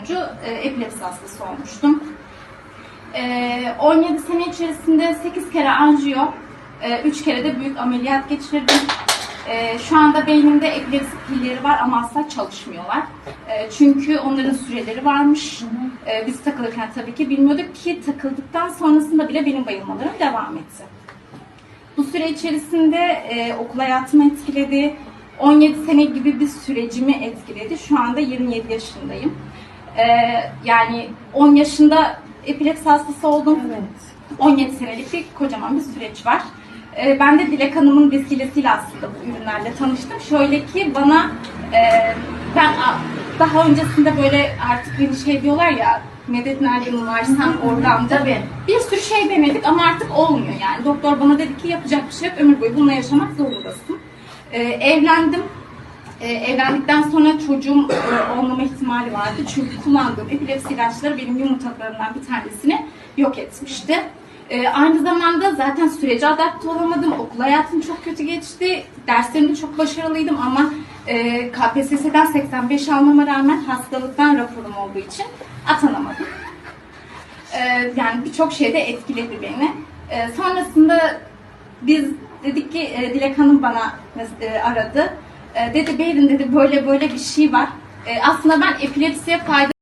sonucu e, epilepsi hastası olmuştum. E, 17 sene içerisinde 8 kere anjiyo, 3 kere de büyük ameliyat geçirdim. E, şu anda beynimde epilepsi pilleri var ama asla çalışmıyorlar. E, çünkü onların süreleri varmış. E, biz takılırken tabii ki bilmiyorduk ki takıldıktan sonrasında bile benim bayılmalarım devam etti. Bu süre içerisinde e, okul hayatımı etkiledi. 17 sene gibi bir sürecimi etkiledi. Şu anda 27 yaşındayım. E, yani 10 yaşında epilepsi hastası oldum. 17 senelik bir kocaman bir süreç var. E, ben de Dilek Hanım'ın vesilesiyle aslında bu ürünlerle tanıştım. Şöyle ki bana e, ben daha öncesinde böyle artık beni şey diyorlar ya medet nerede mi var sen oradan da bir sürü şey denedik ama artık olmuyor yani. Doktor bana dedi ki yapacak bir şey yok ömür boyu bununla yaşamak zorundasın. Ee, evlendim. Ee, evlendikten sonra çocuğum e, olmama ihtimali vardı. Çünkü kullandığım epilepsi ilaçları benim yumurtalarımdan bir tanesini yok etmişti. Ee, aynı zamanda zaten sürece adapte olamadım. Okul hayatım çok kötü geçti. Derslerimde çok başarılıydım ama e, KPSS'den 85 almama rağmen hastalıktan raporum olduğu için atanamadım. Ee, yani birçok şeyde etkiledi beni. Sonrasında biz dedik ki e, Dilek Hanım bana e, aradı. E, dedi Beyrin dedi böyle böyle bir şey var. E, aslında ben epilepsiye fayda